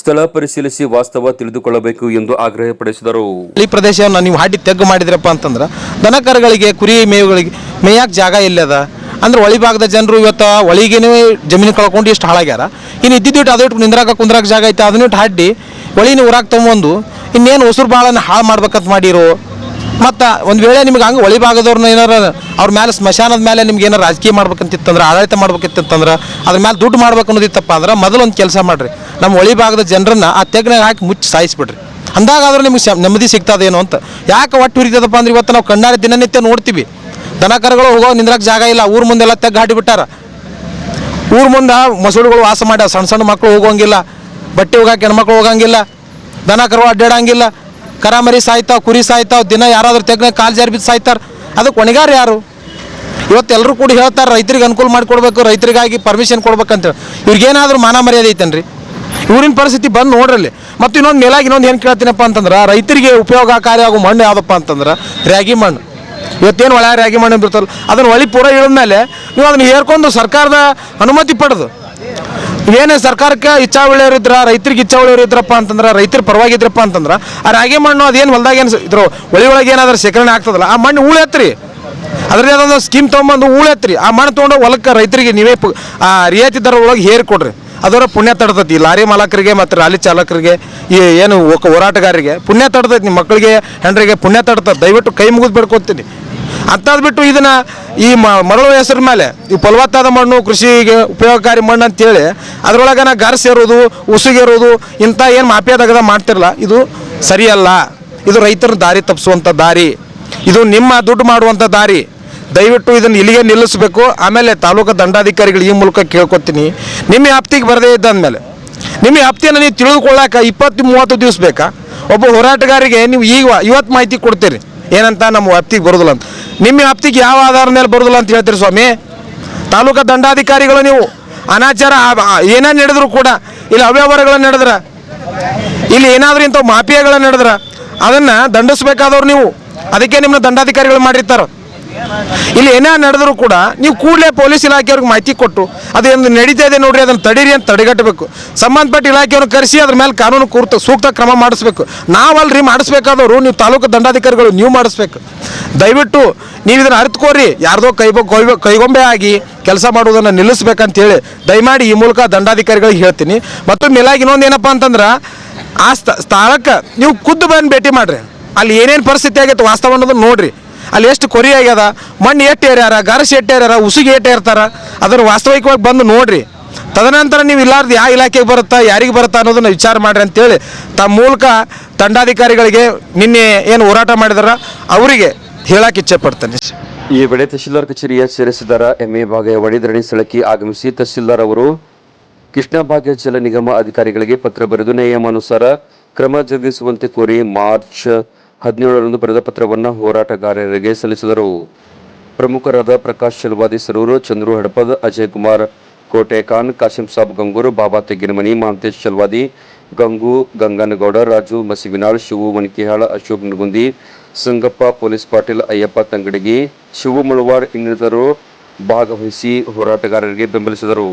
ಸ್ಥಳ ಪರಿಶೀಲಿಸಿ ವಾಸ್ತವ ತಿಳಿದುಕೊಳ್ಳಬೇಕು ಎಂದು ಆಗ್ರಹಪಡಿಸಿದರು ಈ ಪ್ರದೇಶವನ್ನು ನೀವು ಹಾಡಿ ತೆಗ್ಗು ಮಾಡಿದ್ರಪ್ಪ ಅಂತಂದ್ರೆ ದನಕರುಗಳಿಗೆ, ಕುರಿ ಮೇವುಗಳಿಗೆ ಮೇಯಕ್ಕೆ ಜಾಗ ಎಲ್ಲದ ಅಂದ್ರೆ ಒಳಿ ಭಾಗದ ಜನರು ಇವತ್ತು ಒಳಿಗೇನೆ ಜಮೀನು ಕಳ್ಕೊಂಡು ಇಷ್ಟು ಹಾಳಾಗ್ಯಾರ. ಇನ್ನು ಇದ್ದಿದ್ದಿಟ್ಟು ಅದು ನಿಂದ್ರಾಗ ನಿಂದ್ರಾಕ ಕುಂದ್ರಾಕ ಜಾಗ ಐತೆ, ಅದನ್ನ ಇಟ್ಟು ಹಾಡಿ ಒಳಿನ ಊರಾಗ ತೊಗೊಂಬಂದು ಇನ್ನೇನು ಉಸಿರು ಭಾಳನ ಹಾಳು ಮಾಡ್ಬೇಕಂತ ಮಾಡಿರು. ಮತ್ತು ಒಂದು ವೇಳೆ ನಿಮ್ಗೆ ಹಂಗೆ ಒಳಿ ಭಾಗದವ್ರನ್ನ ಏನಾರ ಅವ್ರ ಮೇಲೆ ಸ್ಮಶಾನದ ಮೇಲೆ ನಿಮ್ಗೆ ಏನಾರು ರಾಜಕೀಯ ಮಾಡ್ಬೇಕಂತಿತ್ತಂದ್ರೆ, ಆಡಳಿತ ಮಾಡ್ಬೇಕಿತ್ತಂದ್ರೆ ಅದ್ರ ಮೇಲೆ ದುಡ್ಡು ಮಾಡ್ಬೇಕು ಅನ್ನೋದಿತ್ತಪ್ಪ ಅಂದ್ರೆ ಮೊದಲು ಒಂದು ಕೆಲಸ ಮಾಡಿರಿ. ನಮ್ಮ ಒಳಿ ಭಾಗದ ಜನರನ್ನ ಆ ತೆಗ್ನಾಗ ಹಾಕಿ ಮುಚ್ಚಿ ಸಾಯಿಸ್ಬಿಡ್ರಿ. ಅಂದಾಗಾದ್ರೆ ನಿಮ್ಗೆ ನೆಮ್ಮದಿ ಸಿಗ್ತದೇನೋ ಅಂತ. ಯಾಕೆ ಒಟ್ಟು ಹುರಿತದಪ್ಪ ಅಂದ್ರೆ ಇವತ್ತು ನಾವು ಕಣ್ಣಾರೆ ದಿನನಿತ್ಯ ನೋಡ್ತೀವಿ. ದನ ಕರುಗಳು ಹೋಗೋ ನಿಂದ್ರಕ್ಕೆ ಜಾಗ ಇಲ್ಲ. ಊರ ಮುಂದೆಲ್ಲ ತೆಗ್ಗ ಹಾಟಿ ಬಿಟ್ಟಾರ. ಊರ ಮುಂದೆ ಮೊಸಳುಗಳು ವಾಸ ಮಾಡ್ಯಾವ ಸಣ್ಣ ಸಣ್ಣ ಮಕ್ಕಳು ಹೋಗೋಂಗಿಲ್ಲ. ಬಟ್ಟೆ ಹೋಗಕ್ಕೆ ಹೆಣ್ಮಕ್ಳು ಹೋಗಂಗಿಲ್ಲ. ದನ ಕರು ಅಡ್ಡಾಡಂಗಿಲ್ಲ. ಕರ ಮರಿ ಸಾಯ್ತಾವ್, ಕುರಿ ಸಾಯ್ತಾವ್, ದಿನ ಯಾರಾದ್ರೂ ತೆಗ್ನ ಕಾಲು ಜಾರಿ ಬಿದ್ದು ಸಾಯ್ತಾರ. ಅದಕ್ಕೆ ಹೊಣೆಗಾರ ಯಾರು? ಇವತ್ತು ಎಲ್ಲರೂ ಕೂಡ ಹೇಳ್ತಾರೆ, ರೈತರಿಗೆ ಅನುಕೂಲ ಮಾಡಿಕೊಡ್ಬೇಕು ರೈತರಿಗಾಗಿ ಪರ್ಮಿಷನ್ ಕೊಡ್ಬೇಕಂತೇಳಿ ಇವ್ರಿಗೇನಾದರೂ ಮಾನ ಮರ್ಯಾದೆ ಐತನ್ರಿ? ಇವರಿನ ಪರಿಸ್ಥಿತಿ ಬಂದು ನೋಡ್ರಲ್ಲಿ ಮತ್ತು ಇನ್ನೊಂದು ಮೇಲಾಗಿ ಇನ್ನೊಂದು ಏನು ಕೇಳ್ತೀನಪ್ಪ ಅಂತಂದ್ರೆ, ರೈತರಿಗೆ ಉಪಯೋಗಕಾರಿ ಆಗೋ ಮಣ್ಣು ಯಾವುದಪ್ಪ ಅಂತಂದ್ರೆ ರ್ಯಾಗಿ ಮಣ್ಣು. ಇವತ್ತೇನು ಒಳ ರಾಗಿ ಮಣ್ಣು ಬಿಡ್ತಲ್ಲ ಅದನ್ನ ಒಳಿ ಪೂರ ಮೇಲೆ ನೀವು ಅದನ್ನ ಹೇರ್ಕೊಂಡು ಸರ್ಕಾರದ ಅನುಮತಿ ಪಡೆದು. ಏನೇ ಸರ್ಕಾರಕ್ಕೆ ಇಚ್ಛಾವಳಿಯರು ಇದ್ರ, ರೈತರಿಗೆ ಇಚ್ಛಾವಳಿಯರು ಇದ್ರಪ್ಪ ಅಂತಂದ್ರೆ, ರೈತರ ಪರವಾಗಿದ್ರಪ್ಪ ಅಂತಂದ್ರೆ, ಆ ರಾಗಿ ಮಣ್ಣು ಅದೇನು ಹೊಲ್ದಾಗ ಏನು ಇದ್ರ ಒಳಗೆ ಏನಾದ್ರೂ ಶೇಖರಣೆ ಆಗ್ತದಲ್ಲ, ಆ ಮಣ್ಣು ಉಳೆತ್ರಿ. ಅದ್ರದ್ದು ಅದೊಂದು ಸ್ಕೀಮ್ ತೊಗೊಂಬಂದು ಉಳೆತ್ರಿ. ಆ ಮಣ್ಣು ತೊಗೊಂಡು ಹೊಲಕ್ಕೆ ರೈತರಿಗೆ ನೀವೇ ಆ ರಿಯಾಯಿತಿ ದರ ಒಳಗೆ ಹೇರಿ ಕೊಡ್ರಿ. ಅದರ ಪುಣ್ಯ ತಡ್ತೈತಿ. ಲಾರಿ ಮಾಲಕರಿಗೆ ಮತ್ತು ರಾಲಿ ಚಾಲಕರಿಗೆ, ಈ ಏನು ಹೋರಾಟಗಾರರಿಗೆ ಪುಣ್ಯ ತಡ್ತೈತಿ. ನಿಮ್ಮ ಮಕ್ಕಳಿಗೆ, ಹೆಂಡ್ರಿಗೆ ಪುಣ್ಯ ತಡ್ತದೆ ದಯವಿಟ್ಟು ಕೈ ಮುಗಿದು ಬೇಡ್ಕೊತೀನಿ. ಅಂಥದ್ದು ಬಿಟ್ಟು ಇದನ್ನ ಈ ಮರಳು ಹೆಸರು ಮೇಲೆ, ಈ ಫಲವತ್ತಾದ ಮಣ್ಣು, ಕೃಷಿಗೆ ಉಪಯೋಗಕಾರಿ ಮಣ್ಣು ಅಂತೇಳಿ, ಅದರೊಳಗೆ ನಾ ಗರ್ ಸೇರೋದು, ಉಸುಗೇರೋದು, ಇಂಥ ಏನು ಮಾಫಿಯಾ ತೆಗೆದ ಮಾಡ್ತಿರಲ್ಲ, ಇದು ಸರಿಯಲ್ಲ. ಇದು ರೈತರ ದಾರಿ ತಪ್ಪಿಸುವಂಥ ದಾರಿ. ಇದು ನಿಮ್ಮ ದುಡ್ಡು ಮಾಡುವಂಥ ದಾರಿ. ದಯವಿಟ್ಟು ಇದನ್ನು ಇಲ್ಲಿಗೆ ನಿಲ್ಲಿಸಬೇಕು. ಆಮೇಲೆ ತಾಲೂಕು ದಂಡಾಧಿಕಾರಿಗಳು ಈ ಮೂಲಕ ಕೇಳ್ಕೊತೀನಿ. ನಿಮ್ಮ ವ್ಯಾಪ್ತಿಗೆ ಬರದೇ ಇದ್ದಂದಮೇಲೆ, ನಿಮ್ಮ ವ್ಯಾಪ್ತಿಯನ್ನು ನೀವು ತಿಳಿದುಕೊಳ್ಳಾಕ ಇಪ್ಪತ್ತು ಮೂವತ್ತು ದಿವಸ ಬೇಕಾ? ಒಬ್ಬ ಹೋರಾಟಗಾರಿಗೆ ನೀವು ಈಗ ಇವತ್ತು ಮಾಹಿತಿ ಕೊಡ್ತೀರಿ. ಏನಂತ ನಮ್ಮ ವ್ಯಾಪ್ತಿಗೆ ಬರೋದಿಲ್ಲ ಅಂತ. ನಿಮ್ಮ ವ್ಯಾಪ್ತಿಗೆ ಯಾವ ಆಧಾರ ಮೇಲೆ ಬರೋದಿಲ್ಲ ಅಂತ ಹೇಳ್ತೀರಿ ಸ್ವಾಮಿ? ತಾಲೂಕು ದಂಡಾಧಿಕಾರಿಗಳು ನೀವು ಅನಾಚಾರ ಏನೇ ನಡೆದ್ರು ಕೂಡ ಇಲ್ಲಿ ಅವ್ಯವಹಾರಗಳನ್ನು ನಡೆದ್ರ? ಇಲ್ಲಿ ಏನಾದ್ರೂ ಇಂಥ ಮಾಫಿಯಾಗಳ ನಡೆದ್ರ? ಅದನ್ನ ದಂಡಿಸ್ಬೇಕಾದವ್ರು ನೀವು. ಅದಕ್ಕೆ ನಿಮ್ಮನ್ನ ದಂಡಾಧಿಕಾರಿಗಳು ಮಾಡಿರ್ತಾರ. ಇಲ್ಲಿ ಏನೇ ನಡೆದರೂ ಕೂಡ ನೀವು ಕೂಡಲೇ ಪೊಲೀಸ್ ಇಲಾಖೆಯವ್ರಿಗೆ ಮಾಹಿತಿ ಕೊಟ್ಟು ಅದು ಏನು ನಡೀತಾ ಇದೆ ನೋಡ್ರಿ, ಅದನ್ನು ತಡೀರಿ ಅಂತ ತಡೆಗಟ್ಟಬೇಕು. ಸಂಬಂಧಪಟ್ಟ ಇಲಾಖೆಯವ್ರನ್ನ ಕರೆಸಿ, ಅದ್ರ ಮೇಲೆ ಕಾನೂನು ಕೂರ್ತ ಸೂಕ್ತ ಕ್ರಮ ಮಾಡಿಸ್ಬೇಕು. ನಾವಲ್ರಿ ಮಾಡಿಸ್ಬೇಕಾದವರು, ನೀವು ತಾಲೂಕು ದಂಡಾಧಿಕಾರಿಗಳು, ನೀವು ಮಾಡಿಸ್ಬೇಕು. ದಯವಿಟ್ಟು ನೀವು ಇದನ್ನು ಅರಿತುಕೋರಿ ಯಾರ್ದೋ ಕೈ ಕೈಗೊಂಬೆ ಆಗಿ ಕೆಲಸ ಮಾಡುವುದನ್ನು ನಿಲ್ಲಿಸ್ಬೇಕಂತ ಹೇಳಿ ದಯಮಾಡಿ ಈ ಮೂಲಕ ದಂಡಾಧಿಕಾರಿಗಳಿಗೆ ಹೇಳ್ತೀನಿ. ಮತ್ತು ಮೇಲಾಗಿ ಇನ್ನೊಂದು ಏನಪ್ಪ ಅಂತಂದ್ರೆ, ಆ ಸ್ಥ ಸ್ಥಳಕ್ಕೆ ನೀವು ಖುದ್ದು ಬಂದು ಭೇಟಿ ಮಾಡ್ರಿ. ಅಲ್ಲಿ ಏನೇನು ಪರಿಸ್ಥಿತಿ ಆಗೈತೆ ವಾಸ್ತವ ಅನ್ನೋದನ್ನು ನೋಡ್ರಿ. ಅಲ್ಲಿ ಎಷ್ಟು ಕೊರಿ ಆಗ್ಯದ? ಮಣ್ಣು ಎಟ್ಟು ಏರ್ಯಾರ? ಗರಸ್ ಎಟ್ಟು ಏರ್ಯಾರ? ಉಸುಗೆ ಏಟ ಇರ್ತಾರ ಅದನ್ನು ವಾಸ್ತವಿಕವಾಗಿ ಬಂದು ನೋಡ್ರಿ. ತದನಂತರ ನೀವು ಇಲ್ಲಾರ್ದು ಯಾವ ಇಲಾಖೆಗೆ ಬರುತ್ತಾ, ಯಾರಿಗೆ ಬರುತ್ತಾ ಅನ್ನೋದನ್ನ ವಿಚಾರ ಮಾಡ್ರಿ ಅಂತೇಳಿ ತಮ್ಮ ಮೂಲಕ ತಂಡಾಧಿಕಾರಿಗಳಿಗೆ ನಿನ್ನೆ ಏನು ಹೋರಾಟ ಮಾಡಿದಾರ, ಅವರಿಗೆ ಹೇಳಕ್ಕೆ ಇಚ್ಛೆ ಪಡ್ತೇನೆ ಈ ವೇಳೆ ತಹಶೀಲ್ದಾರ್ ಕಚೇರಿಯ ಸೇರಿಸಿದಾರ ಎಂಎ ಭಾಗ್ಯ ವಡಿದ್ರಣಿ ಸ್ಥಳಕ್ಕೆ ಆಗಮಿಸಿ ತಹಶೀಲ್ದಾರ್ ಅವರು ಕೃಷ್ಣ ಭಾಗ್ಯ ಜಲ ನಿಗಮ ಅಧಿಕಾರಿಗಳಿಗೆ ಪತ್ರ ಬರೆದು ನಿಯಮಾನುಸಾರ ಕ್ರಮ ಜರುಗಿಸುವಂತೆ ಕೋರಿ ಮಾರ್ಚ್ ಹದಿನೇಳರಂದು ಬರೆದ ಪತ್ರವನ್ನು ಹೋರಾಟಗಾರರಿಗೆ ಸಲ್ಲಿಸಿದರು. ಪ್ರಮುಖರಾದ ಪ್ರಕಾಶ್ ಚಲವಾದಿ ಸರೂರು ಚಂದ್ರು ಹಡಪದ್, ಅಜಯ್ ಕುಮಾರ್ ಕೋಟೆಖಾನ್ ಕಾಶಿಂ ಸಾಬ್ ಗಂಗೂರು, ಬಾಬಾ ತೆಗ್ಗಿನಮನಿ ಮಹಾಂತೇಶ್ ಚಲವಾದಿ ಗಂಗು ಗಂಗನಗೌಡ, ರಾಜು ಮಸಿವಿನಾಳ್, ಶಿವು ಮಣಿಕೆಹಾಳ, ಅಶೋಕ್ ನಗುಂದಿ, ಸಂಗಪ್ಪ ಪೊಲೀಸ್ ಪಾಟೀಲ್, ಅಯ್ಯಪ್ಪ ತಂಗಡಗಿ, ಶಿವು ಮುಳವಾಡ್ ಇನ್ನಿತರರು ಭಾಗವಹಿಸಿ ಹೋರಾಟಗಾರರಿಗೆ ಬೆಂಬಲಿಸಿದರು.